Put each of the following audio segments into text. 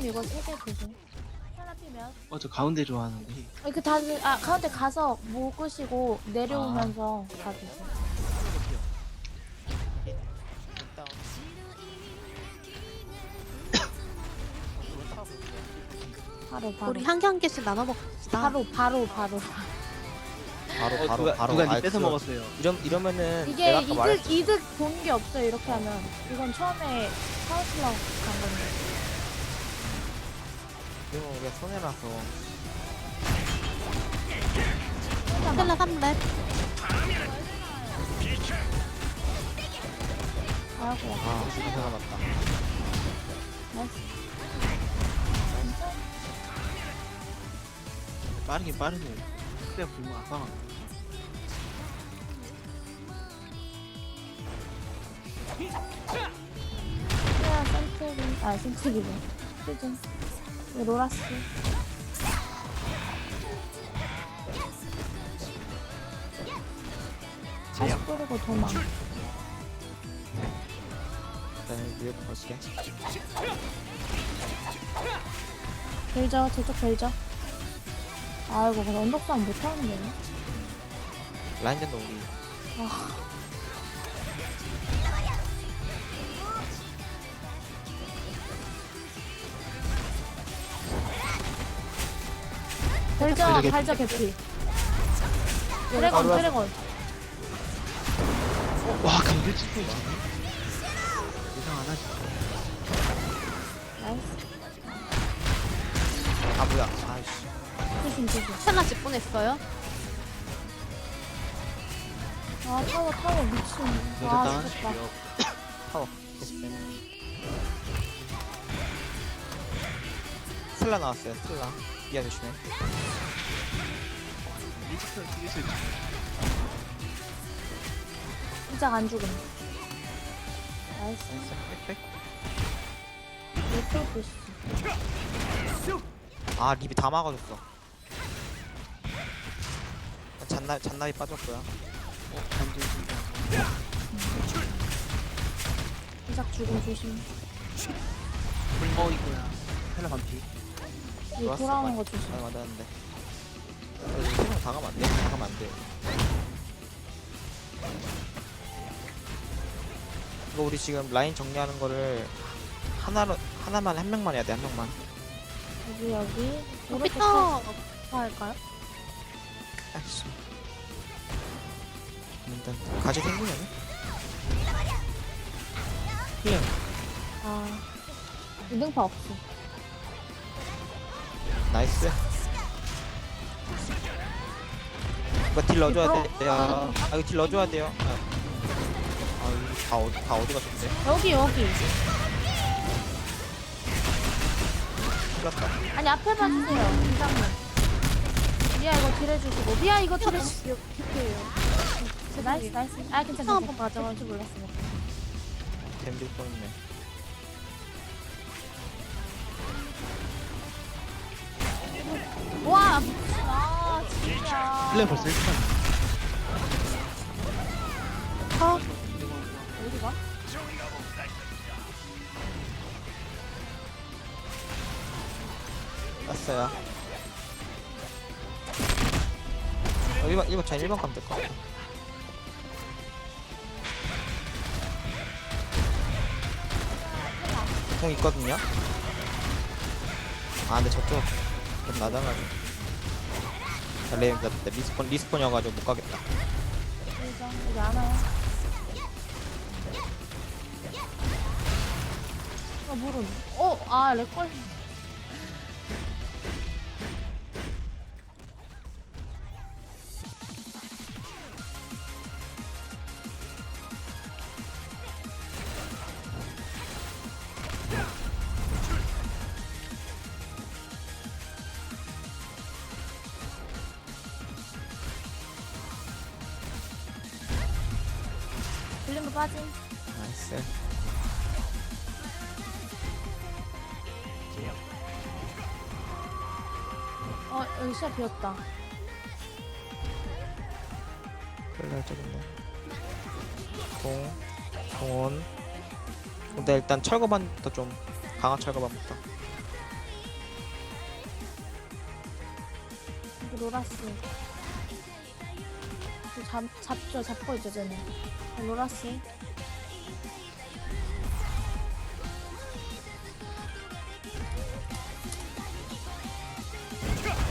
님 이거 세개 드세요. 하나 피면. 어저 가운데 좋아하는데 어, 그 다들 아 가운데 가서 묶으시고 내려오면서 다 드세요. 바로 바로. 우리 한 개씩 나눠 먹읍시다. 바로 바로 바로. 바로 어, 바로 누가, 바로. 누가 니 아이, 뺏어 그- 먹었어요 이런 이러면은 이게 내가 아까 이득 말했지. 이득 본 게 없어 요 이렇게 하면. 이건 처음에 카운슬러 간 건데. 이거 우리가 손해라서. 스텔라 3렙. 아이고 아 손해가 났다. 나이스. 빠르긴 빠르네 그래 불면 아빠가 스테라 센트리 아 센트리네. 시즌. 이거 로라스. 다시 뿌리고 도망. 일단 위에 볼게. 벨저 저쪽 벨저. 아이고 근데 언덕싸움 못하는데. 라인전도 우리. 벨 저 벨저 개피. 벨저 개피. 드래곤 바로 드래곤. 와 강제 치고 있네 예상 안 하지 나이스. 아 뭐야? 아이씨. 조심 조심. 스텔라 집 보냈어요. 아 타워 타워 미친. 아 여자 죽겠다. 파워. 계속 빼네. 스텔라 나왔어요. 스텔라. 미아 조심해. 시작 안 죽음. 나이스. 나이스. 아 립이 다 막아줬어. 잔나 잔나비 빠졌고요. 어 시작 죽음 조심. 어 이거야 헬라 반피 이 좋았어, 돌아오는. 거 조심. 잘 맞았는데. 어, 이거 세명 당하면 안 돼. 당하면 안 돼. 이거 우리 지금 라인 정리하는 거를 하나로 하나만 한 명만 해야 돼 한 명만. 여기 여기. 피터 더 할까요? 아이씨. 일단 가지 생기면은 그냥 아. 이등파 없어. 나이스. 이거 딜 넣어줘야 돼요. 아 이거 딜 넣어줘야 돼요. 아, 아 이거 다 어디 다 어디 가셨대? 여기 여기. 틀렸다. 아니 앞에 봐주세요. 팀장님. 미아 이거 딜해주시고. 미아 이거. 필요해요. 나이스 나이스. 아 괜찮아 한번 괜찮아. 맞아. 맞아. 줄 몰랐어. 댐질 뻔했네. 와 미친. 아 진짜. 플레 벌써 1판 어, 어디 가? 왔어요. 어, 1번 1번 전 1번 가면 될 것 같아. 공 있거든요. 아 근데 저쪽 좀 낮아가지고. 나, 나 리스폰 리스폰이어가지고 못 가겠다. 여기 안 와요. 아 물은. 어, 아 렉걸. 빠짐. 나이스. 어, 여기 시야 비었다. 끌려 적은데. 공, 공원. 근데 일단 철거반부터 좀 강화 철거반부터. 로라스. 그 잡, 잡죠. 잡고 있죠, 쟤는. 로라스.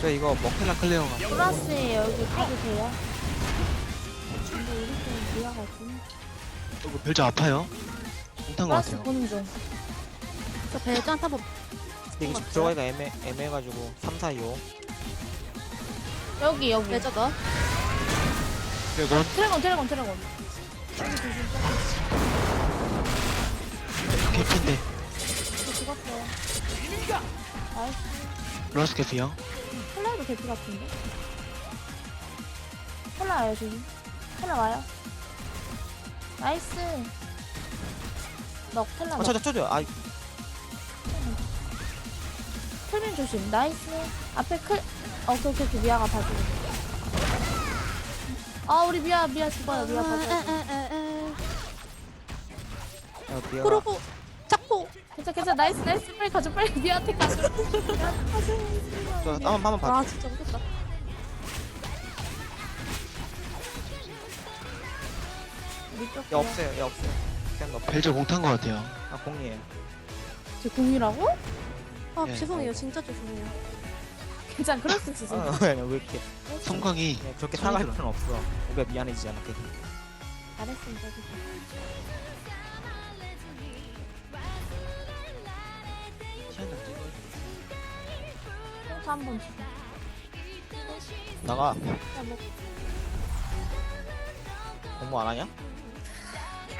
저 이거 먹 텔라 클레어 가 로라스에 여기 가도 돼요? 근데 우리 좀 미아가 없구나. 이거 별저 아파요? 못한 것 로라스 같아요 보는 중. 저 벨전 타보 근데 이게 들어가기가 애매, 애매해가지고 3, 4, 2, 5 여기, 여기. 벨전 넣어. 드래곤 드래곤, 드래곤, 드래곤. 개피인데 저 죽었어요. 나이스. 로라스 개피요 콜라도 개피 같은데? 콜라 와요, 저기. 콜라 와요. 나이스. 넉 텔라 아 넉. 쳐줘 쳐줘 아 틀빈 조심. 나이스. 앞에 클. 어, 오케이, 오케이, 오케이. 미아가 봐주고. 아, 우리 미아, 미아 죽어요. 미아 봐줘요. 에에에에. 야, 미아가 그러고 잡고. 괜찮아, 괜찮아. 나이스, 나이스. 빨리 가줘, 빨리. 미아한테 가줘. 저 한번 한번 봐 아 진짜 못했다. 밑쪽. 야 없어요 야 없어요 그냥 없어 벨저 공탄 것 같아요 아 공이에요 제 공이라고? 아 예. 죄송해요 진짜 죄송해요. 괜찮아, 그럴 수 있어. 아, 진짜. 그냥 왜 이렇게 성광이 그냥 그렇게 들어. 필요는 없어 우리가 미안해지지 않게 잘했습니다, 한번. 나가 야, 뭐, 공부 안 하냐?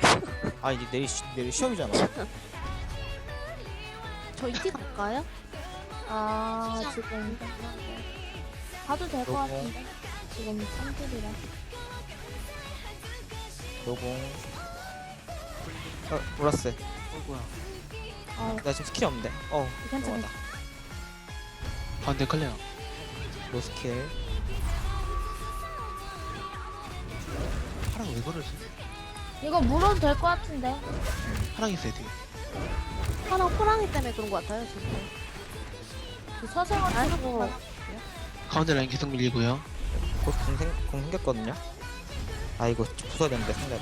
아 이제 내일 시, 내일 시험이잖아 저 이티 갈까요? 아, 지금. 가도 될 것 요거. 같은데. 지금 3줄이라. 노공 어 몰랐어 어이구야 아, 나 지금 스킬이 없는데 어 괜찮아. 들어가자. 반대 클레어 노 스킬 파랑 왜 그러지? 이거 물어도 될 것 같은데. 파랑 있어야 돼 하나 호랑이 때문에 그런 것 같아요 진짜. 그 서생원 아이고. 가운데 라인 계속 밀리고요 곧 공 생, 공 생겼거든요 아 이거 부숴야 되는데 상대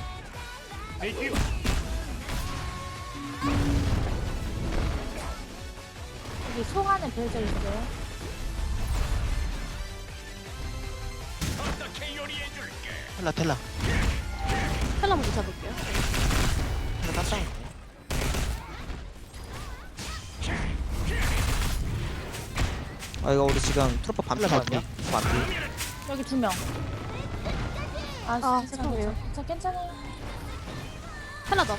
여기 속 안에 별저 있어요. 텔라 텔라 텔라 먼저 잡을게요. 상대 땄다 아 이거 우리 지금 트로퍼 반피 맞냐? 반피 여기 두 명. 아, 아, 죄송해요. 괜찮아. 괜찮아요. 텔라 넣어.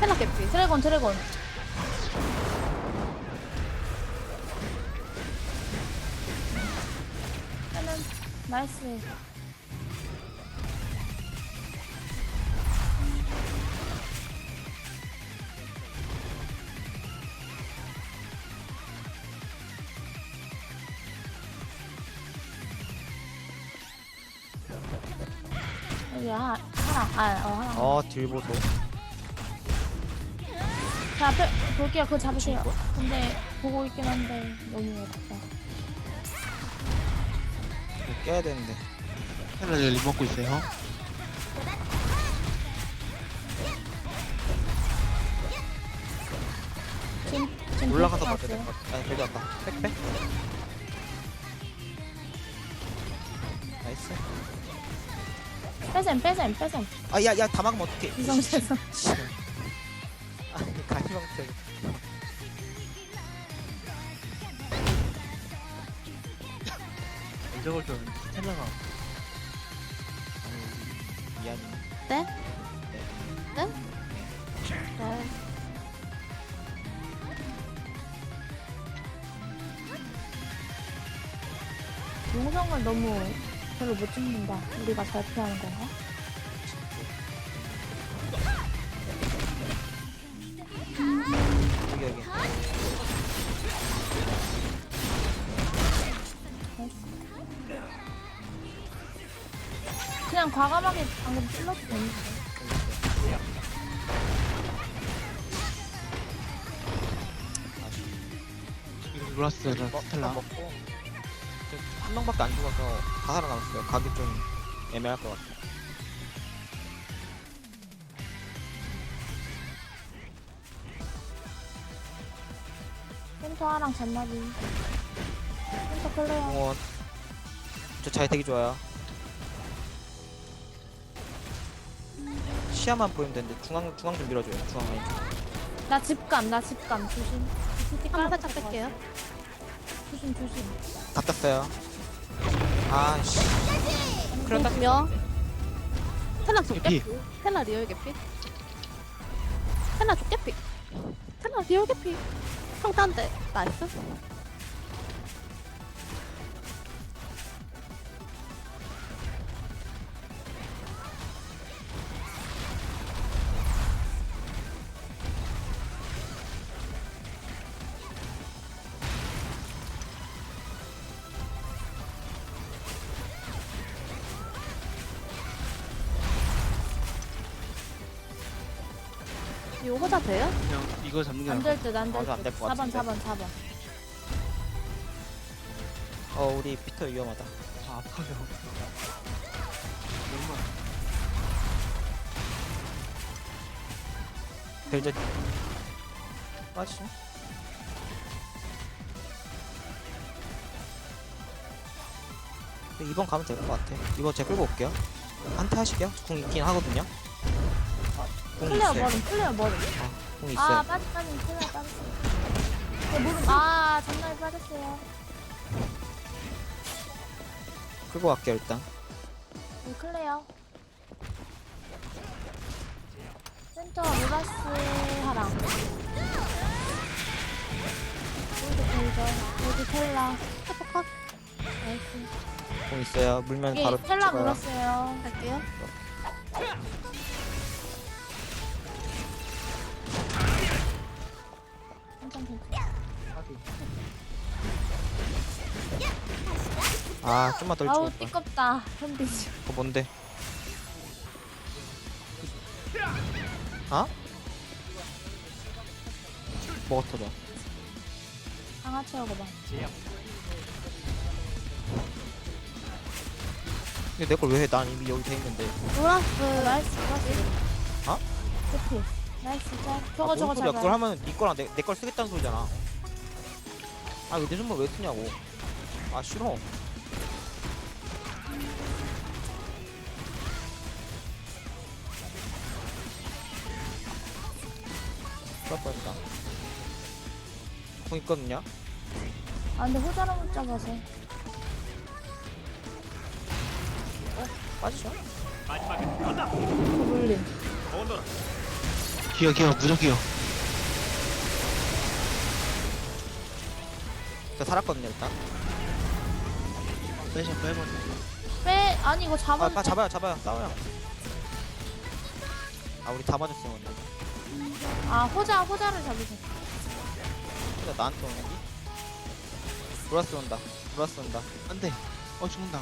텔라 개피. 드래곤, 드래곤. 나이스. 여기 하나, 하나, 아, 어, 하나. 어 딜보도 자, 앞에 볼게요. 그거 잡으세요. 근데 보고 있긴 한데 너무 어렵다. 이거 깨야 되는데 지금 림 먹고 있어요 지금 지금 올라가서 볼게 봐야 될 나왔어요. 것 같아 아니 그래도 아까 빽빽 나이스 빼셈, 빼셈, 빼셈. 아 야 야 다 막으면 어떡해 이성 죄송. 아니 가시방패 이적을 좀 텔라가 아니 미안 네? 네? 네. 용성을 너무 별로 못 찍는다. 우리가 잘 피하는 건가? 여기 여기 그냥 과감하게 방금 찔러도 되는데. 로라스 어, 텔라 먹고 한 명밖에 안 죽어서 다 살아남았어요. 가기 좀 애매할 것 같아. 센터 하랑 잔나비. 센터 클레어. 공원. 저 자리 되게 좋아요. 시야만 보이면 되는데 중앙 중앙 좀 밀어줘요. 중앙 라인. 좀. 나 집감, 나 집감. 조심. 한번 깔짝 살짝 뺄게요. 조심, 조심. 다 땄어요. 아씨. 그런다. 명. 텔라 족 개피. 개피. 텔라 리얼 개피. 텔라 족 개피. 텔라 리얼 개피. 평탄대 나이스. 이거 호자 돼요? 그냥 이거 잡는 게 안 나을 될 듯, 안될 맞아, 안될 듯. 것 4번, 같은데. 4번, 4번. 어 우리 피터 위험하다. 아, 아파요. 벨저. 빠지죠. 이번 가면 될 것 같아. 이거 제가 끌고 올게요. 한타 하시게요. 궁 있긴 하거든요. 궁 클레어. 머리, 클레어 머리. 궁 아, 있어요. 빠지, 빠지, 클레어 빠졌어. 어, 무릎, 아, 장난이 빠졌어요. 끌고 갈게요 일단. 이 클레어. 센터 루라스 하랑. 여기 텔저, 여기 텔라. 컷 컷 나이스. 궁 있어요. 물면 여기 바로 텔라 찍어요. 물었어요. 갈게요. 아 좀만 더 일찍 아우. 띠껍다. 현비지. 그거 뭔데? 아? 뭐가 터져? 강화 채우고 봐. 근데 내 걸 왜 해? 난 이미 여기 돼 있는데. 루라스, 나이스, 루라스. 어? 나이스, 짤. 저거, 아, 저거 뭔 소리야? 그걸. 하면 네 거랑 내, 내 걸 쓰겠다는 소리잖아. 아, 왜내 손발 왜 쓰냐고. 아, 싫어. 그럴 뻔했다. 공 있거든요? 아, 근데 호자로 못 잡아서. 빠지죠? 물림. 기어, 기어, 무적기어. 저 살았거든요, 일단. 빼셔, 빼버려. 빼, 아니, 이거 아, 잡았는데. 아, 잡아요, 잡아요. 싸워요. 아, 우리 다 맞았어요, 근데. 아, 호자, 호자를 잡으세요. 진짜 나한테 오는지? 브라스 온다. 브라스 온다. 안 돼. 어, 죽는다.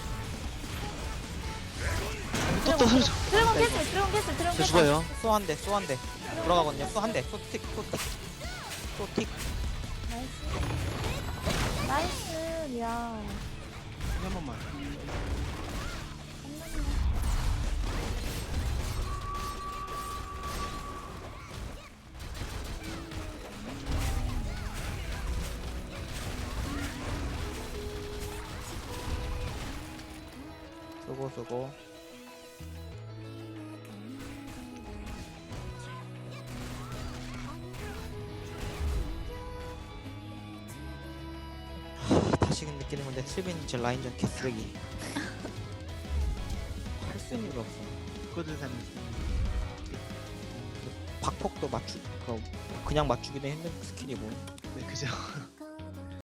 또, 또, 소리 쳐. 드래곤 캐슬, 드래곤 캐슬, 드래곤 저 캐슬. 죽어요. 쏘 한 대, 쏘 한 대. 돌아가거든요. 쏘 한 대. 쏘 틱, 쏘 틱. 쏘 틱. 나이스. 나이스, 미안. 한 번만. 쏘고, 쏘고. 느끼는 건데, 슬빈 제 라인전 개쓰레기. 할 수 있는 게 없어. 그거들 사는. 박폭도 맞추, 그, 그냥 맞추기도 힘든 스킬이고. 네, 그죠.